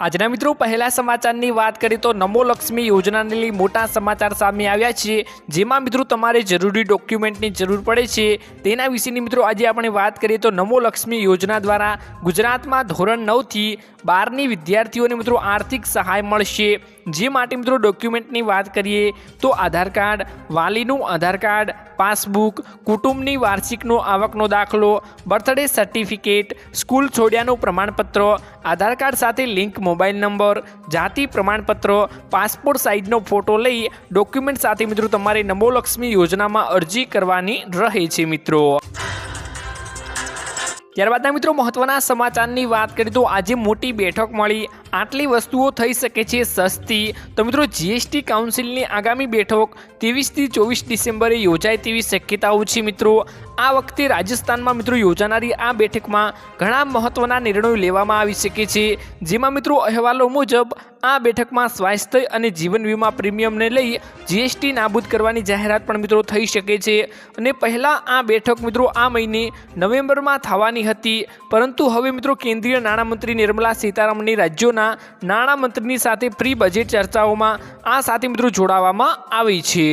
આજના મિત્રો, પહેલા સમાચારની વાત કરીએ તો નમો લક્ષ્મી યોજનાને લઈ મોટા સમાચાર સામે આવ્યા છે. જેમાં મિત્રો, તમારે જરૂરી ડોક્યુમેન્ટની જરૂર પડે છે. તેના વિશેની મિત્રો, આજે આપણે વાત કરીએ તો નમો લક્ષ્મી યોજના દ્વારા ગુજરાતમાં ધોરણ નવથી બારની વિદ્યાર્થીઓને મિત્રો આર્થિક સહાય મળશે. જે માટે મિત્રો ડોક્યુમેન્ટની વાત કરીએ તો આધાર કાર્ડ, વાલીનું આધાર કાર્ડ, પાસબુક, કુટુંબની વાર્ષિકનો આવકનો દાખલો, બર્થડે સર્ટિફિકેટ સ્કૂલ છોડ્યાનું પ્રમાણપત્ર, આધાર કાર્ડ સાથે લિંક મોબાઈલ નંબર, જાતિ પ્રમાણપત્ર, પાસપોર્ટ સાઇઝનો ફોટો લઈ ડોક્યુમેન્ટ સાથે મિત્રો તમારે નમોલક્ષ્મી યોજનામાં અરજી કરવાની રહે છે મિત્રો. ત્યારબાદના મિત્રો મહત્વના સમાચારની વાત કરીએ તો આજે મોટી બેઠક મળી. આટલી વસ્તુઓ થઈ શકે છે સસ્તી. તો મિત્રો જીએસટી કાઉન્સિલની આગામી બેઠક ત્રેવીસથી ચોવીસ ડિસેમ્બરે યોજાય તેવી શક્યતાઓ છે મિત્રો. આ વખતે રાજસ્થાનમાં મિત્રો યોજાનારી આ બેઠકમાં ઘણા મહત્વના નિર્ણયો લેવામાં આવી શકે છે. જેમાં મિત્રો અહેવાલો મુજબ, આ બેઠકમાં સ્વાસ્થ્ય અને જીવન વીમા પ્રીમિયમને લઈ જીએસટી નાબૂદ કરવાની જાહેરાત પણ મિત્રો થઈ શકે છે. અને પહેલાં આ બેઠક મિત્રો આ મહિને નવેમ્બરમાં થવાની હતી. પરંતુ હવે મિત્રો કેન્દ્રીય નાણામંત્રી નિર્મલા સીતારામનની રાજ્યોના નાણામંત્રીની સાથે પ્રી બજેટ ચર્ચાઓમાં આ સાથે મિત્રો જોડાવામાં આવી છે.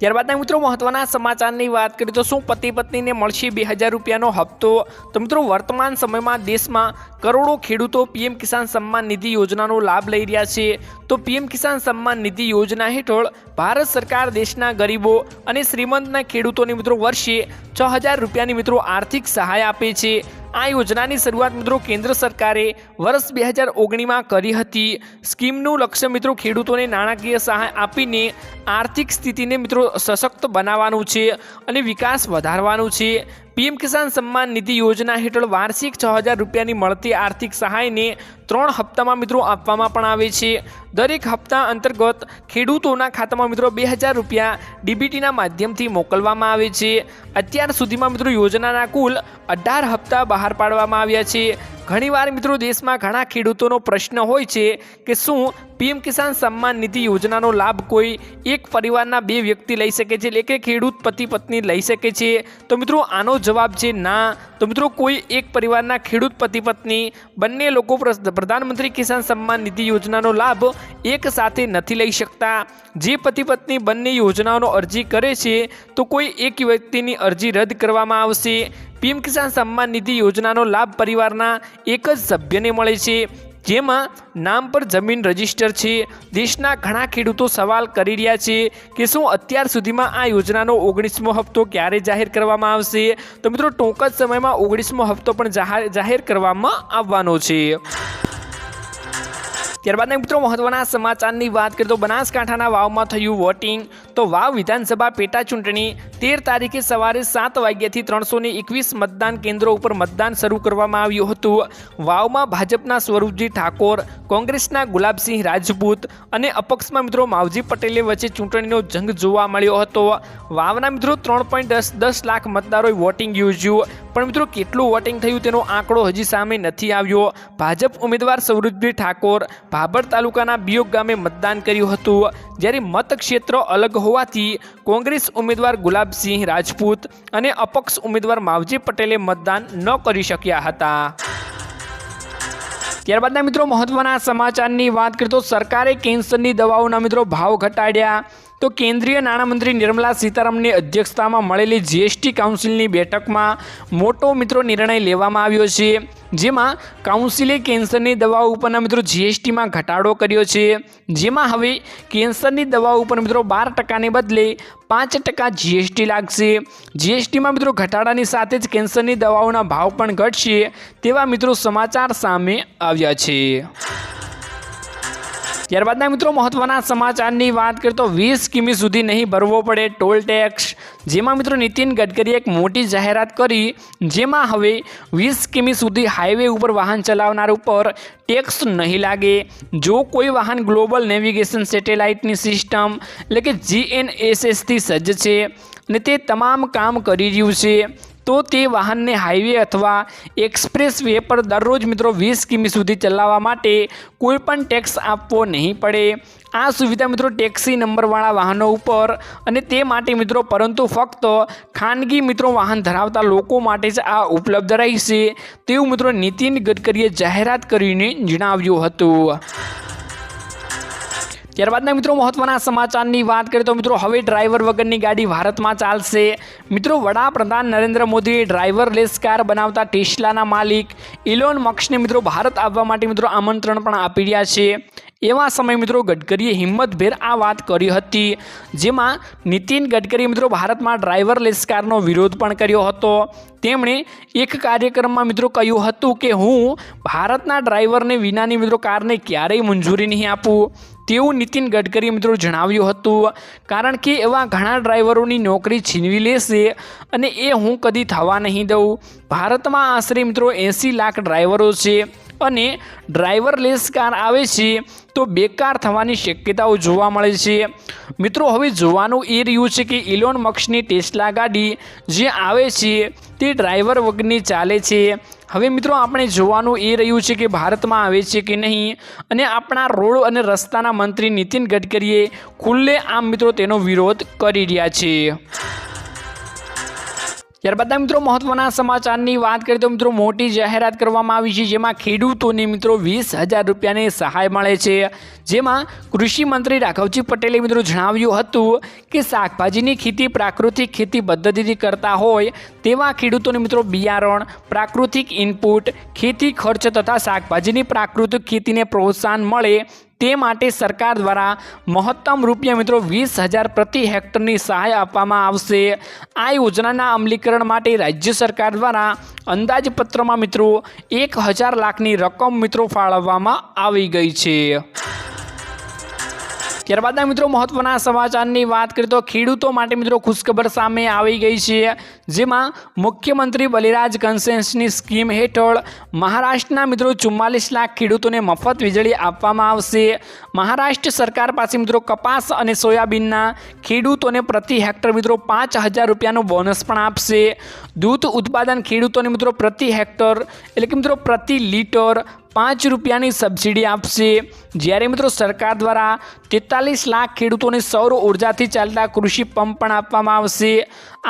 ત્યારબાદના મિત્રો મહત્વના સમાચારની વાત કરીએ તો શું પતિ પત્નીને મળશે બે હજાર રૂપિયાનો હપ્તો? તો મિત્રો વર્તમાન સમયમાં દેશમાં કરોડો ખેડૂતો પીએમ કિસાન સન્માન નિધિ યોજનાનો લાભ લઈ રહ્યા છે. તો પીએમ કિસાન સન્માન નિધિ યોજના હેઠળ ભારત સરકાર દેશના ગરીબો અને શ્રીમંતના ખેડૂતોને મિત્રો વર્ષે છ હજાર રૂપિયાની મિત્રો આર્થિક સહાય આપે છે. આ યોજનાની શરૂઆત મિત્રો કેન્દ્ર સરકારે વર્ષ બે હજાર ઓગણીમાં કરી હતી. સ્કીમનું લક્ષ્ય મિત્રો ખેડૂતોને નાણાકીય સહાય આપીને આર્થિક સ્થિતિને મિત્રો સશક્ત બનાવવાનું છે અને વિકાસ વધારવાનું છે. પીએમ કિસાન સન્માન નિધિ યોજના હેઠળ વાર્ષિક છ હજાર રૂપિયાની મળતી આર્થિક સહાયને ત્રણ હપ્તામાં મિત્રો આપવામાં પણ આવે છે. દરેક હપ્તા અંતર્ગત ખેડૂતોના ખાતામાં મિત્રો બે હજાર રૂપિયા ડીબીટીના માધ્યમથી મોકલવામાં આવે છે. અત્યાર સુધીમાં મિત્રો યોજનાના કુલ અઢાર હપ્તા બહાર પાડવામાં આવ્યા છે. ઘણીવાર મિત્રો દેશમાં ઘણા ખેડૂતોનો પ્રશ્ન હોય છે કે શું પીએમ કિસાન સન્માન નિધિ યોજનાનો લાભ કોઈ એક પરિવારના બે વ્યક્તિ લઈ શકે છે, એટલે કે ખેડૂત પતિ પત્ની લઈ શકે છે? તો મિત્રો આનો જવાબ છે ના. તો મિત્રો કોઈ એક પરિવારના ખેડૂત પતિ પત્ની બંને લોકો પ્રધાનમંત્રી કિસાન સન્માન નિધિ યોજનાનો લાભ એક સાથે નથી લઈ શકતા. જે પતિ પત્ની બંને યોજનાઓનો અરજી કરે છે, તો કોઈ એક વ્યક્તિની અરજી રદ કરવામાં આવશે. પીએમ કિસાન સન્માન નિધિ યોજનાનો લાભ પરિવારના એક જ સભ્યને મળે છે, જેમાં નામ પર જમીન રજિસ્ટર છે. દેશના ઘણા ખેડૂતો સવાલ કરી રહ્યા છે કે શું અત્યાર સુધીમાં આ યોજનાનો ઓગણીસમો હપ્તો ક્યારે જાહેર કરવામાં આવશે? તો મિત્રો ટૂંક જ સમયમાં ઓગણીસમો હપ્તો પણ જાહેર કરવામાં આવવાનો છે. ત્યારબાદના મિત્રો મહત્વના સમાચારની વાત કરીએ તો બનાસકાંઠાના વાવમાં થયું વોટિંગ. તો વાવ વિધાનસભા પેટા ચૂંટણી તેર તારીખે સવારે સાત વાગ્યાથી ત્રણસો એકવીસ મતદાન કેન્દ્રો ઉપર મતદાન શરૂ કરવામાં આવ્યું હતું. વાવમાં ભાજપના સ્વરૂપજી ઠાકોર, કોંગ્રેસના ગુલાબસિંહ રાજપૂત અને અપક્ષમાં મિત્રો માવજી પટેલે વચ્ચે ચૂંટણીનો જંગ જોવા મળ્યો હતો. વાવના મિત્રો ત્રણ પોઈન્ટ દસ દસ લાખ મતદારોએ વોટિંગ યોજ્યું. પણ મિત્રો, કેટલું વોટિંગ થયું તેનો આંકડો હજી સામે નથી આવ્યો. ભાજપ ઉમેદવાર સૌરભજી ઠાકોર ભાભર તાલુકાના બિયોગ ગામે મતદાન કર્યું હતું. જ્યારે મતક્ષેત્ર અલગ હોવાથી કોંગ્રેસ ઉમેદવાર ગુલાબસિંહ રાજપૂત અને અપક્ષ ઉમેદવાર માવજી પટેલે મતદાન ન કરી શક્યા હતા. ત્યારબાદના મિત્રો, મહત્વના સમાચારની વાત કરીએ તો સરકારે કેન્સરની દવાઓના મિત્રો ભાવ ઘટાડ્યા. તો કેન્દ્રીય નાણામંત્રી નિર્મલા સીતારામનની અધ્યક્ષતામાં મળેલી જીએસટી કાઉન્સિલની બેઠકમાં મોટો મિત્રો નિર્ણય લેવામાં આવ્યો છે. જેમાં કાઉન્સિલે કેન્સરની દવાઓ ઉપરના મિત્રો જીએસટીમાં ઘટાડો કર્યો છે. જેમાં હવે કેન્સરની દવાઓ ઉપર મિત્રો બાર ટકાને બદલે પાંચ ટકા જીએસટી લાગશે. જીએસટીમાં મિત્રો ઘટાડાની સાથે જ કેન્સરની દવાઓના ભાવ પણ ઘટશે તેવા મિત્રો સમાચાર સામે આવ્યા છે. ત્યારબાદના મિત્રો મહત્વના સમાચારની વાત કરીએ તો વીસ કિમી સુધી નહીં ભરવો પડે ટોલ ટેક્સ. જેમાં મિત્રો નીતિન ગડકરીએ એક મોટી જાહેરાત કરી, જેમાં હવે વીસ કિમી સુધી હાઈવે ઉપર વાહન ચલાવનાર ઉપર ટેક્સ નહીં લાગે. જો કોઈ વાહન ગ્લોબલ નેવિગેશન સેટેલાઇટની સિસ્ટમ એટલે કે જીએનએસએસથી સજ્જ છે ને તે તમામ કામ કરી રહ્યું છે. તો તે વાહનને હાઈવે અથવા એક્સપ્રેસ વે પર દરરોજ મિત્રો વીસ કિમી સુધી ચલાવવા માટે કોઈપણ ટેક્સ આપવો નહીં પડે. આ સુવિધા મિત્રો ટેક્સી નંબરવાળા વાહનો ઉપર અને તે માટે મિત્રો પરંતુ ફક્ત ખાનગી મિત્રો વાહન ધરાવતા લોકો માટે જ આ ઉપલબ્ધ રહેશે. તેવું મિત્રો નીતિન ગડકરીએ જાહેરાત કરીને જણાવ્યું હતું. ત્યારબાદના મિત્રો મહત્વના સમાચારની વાત કરીએ તો મિત્રો હવે ડ્રાઈવર વગરની ગાડી ભારતમાં ચાલશે. મિત્રો વડાપ્રધાન નરેન્દ્ર મોદીએ ડ્રાઈવરલેસ કાર બનાવતા ટેસ્લાના માલિક ઇલોન મક્સને મિત્રો ભારત આવવા માટે મિત્રો આમંત્રણ પણ આપી રહ્યા છે. એવા સમય મિત્રો ગડકરીએ હિંમતભેર આ વાત કરી હતી, જેમાં નીતિન ગડકરીએ મિત્રો ભારતમાં ડ્રાઈવરલેસ કારનો વિરોધ પણ કર્યો હતો. તેમણે એક કાર્યક્રમમાં મિત્રો કહ્યું હતું કે હું ભારતના ડ્રાઈવરને વિનાની મિત્રો કારને ક્યારેય મંજૂરી નહીં આપું. તેવું નીતિન ગડકરી મિત્રો જણાવ્યું હતું. કારણ કે એવા ઘણા ડ્રાઈવરોની નોકરી છીનવી લેશે અને એ હું કદી થવા નહીં દઉં. ભારતમાં આશરે મિત્રો એંસી લાખ ડ્રાઈવરો છે અને ડ્રાઈવરલેસ કાર આવે છે તો બેકાર થવાની શક્યતાઓ જોવા મળે છે. મિત્રો હવે જોવાનું એ રહ્યું છે કે ઇલોન મક્સની ટેસ્લા ગાડી જે આવે છે તે ડ્રાઈવર વગરની ચાલે છે. હવે મિત્રો, આપણે જોવાનું એ રહ્યું છે કે ભારતમાં આવે છે કે નહીં અને આપણા રોડ અને રસ્તાના મંત્રી નીતિન ગડકરીએ ખુલ્લે આમ મિત્રો તેનો વિરોધ કરી રહ્યા છે. ત્યારબાદ મિત્રો મહત્વના સમાચારની વાત કરીએ તો મિત્રો મોટી જાહેરાત કરવામાં આવી છે, જેમાં ખેડૂતોને મિત્રો વીસ હજાર રૂપિયાની સહાય મળે છે. જેમાં કૃષિ મંત્રી રાઘવજી પટેલે મિત્રો જણાવ્યું હતું કે શાકભાજીની ખેતી પ્રાકૃતિક ખેતી પદ્ધતિથી કરતા હોય તેવા ખેડૂતોને મિત્રો બિયારણ, પ્રાકૃતિક ઇનપુટ, ખેતી ખર્ચ તથા શાકભાજીની પ્રાકૃતિક ખેતીને પ્રોત્સાહન મળે તે માટે સરકાર દ્વારા મહત્તમ રૂપિયા મિત્રો વીસ હજાર પ્રતિ હેક્ટરની સહાય આપવામાં આવશે. આ યોજનાના અમલીકરણ માટે રાજ્ય સરકાર દ્વારા અંદાજપત્રમાં મિત્રો એક હજાર લાખની રકમ મિત્રો ફાળવવામાં આવી ગઈ છે. ત્યારબાદના મિત્રો મહત્વના સમાચારની વાત કરીએ તો ખેડૂતો માટે મિત્રો ખુશખબર સામે આવી ગઈ છે. જેમાં મુખ્યમંત્રી બલિરાજ કન્સેન્સની સ્કીમ હેઠળ મહારાષ્ટ્રના મિત્રો ચુમ્માલીસ લાખ ખેડૂતોને મફત વીજળી આપવામાં આવશે. મહારાષ્ટ્ર સરકાર પાસે મિત્રો કપાસ અને સોયાબીનના ખેડૂતોને પ્રતિ હેક્ટર મિત્રો પાંચ હજાર રૂપિયાનું બોનસ પણ આપશે. દૂધ ઉત્પાદન ખેડૂતોને મિત્રો પ્રતિ હેક્ટર એટલે કે મિત્રો પ્રતિ લીટર પાંચ રૂપિયાની સબસિડી આપશે. જ્યારે મિત્રો સરકાર દ્વારા તેતાલીસ લાખ ખેડૂતોને સૌર ઉર્જાથી ચાલતા કૃષિ પંપ પણ આપવામાં આવશે.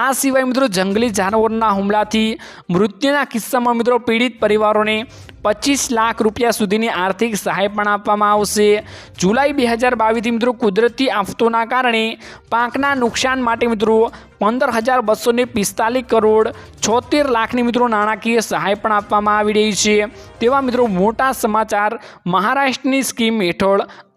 આ સિવાય મિત્રો જંગલી જાનવરના હુમલાથી મૃત્યુના કિસ્સામાં મિત્રો પીડિત પરિવારોને પચીસ લાખ રૂપિયા સુધીની આર્થિક સહાય પણ આપવામાં આવશે. જુલાઈ બે હજાર બાવીસથી મિત્રો કુદરતી આફતોના કારણે પાકના નુકસાન માટે મિત્રો પંદર હજાર બસો પિસ્તાલીસ કરોડ છોતેર લાખની મિત્રો નાણાકીય સહાય પણ આપવામાં આવી રહી છે. તેવા મિત્રો મોટા સમાચાર મહારાષ્ટ્રની સ્કીમ હેઠળ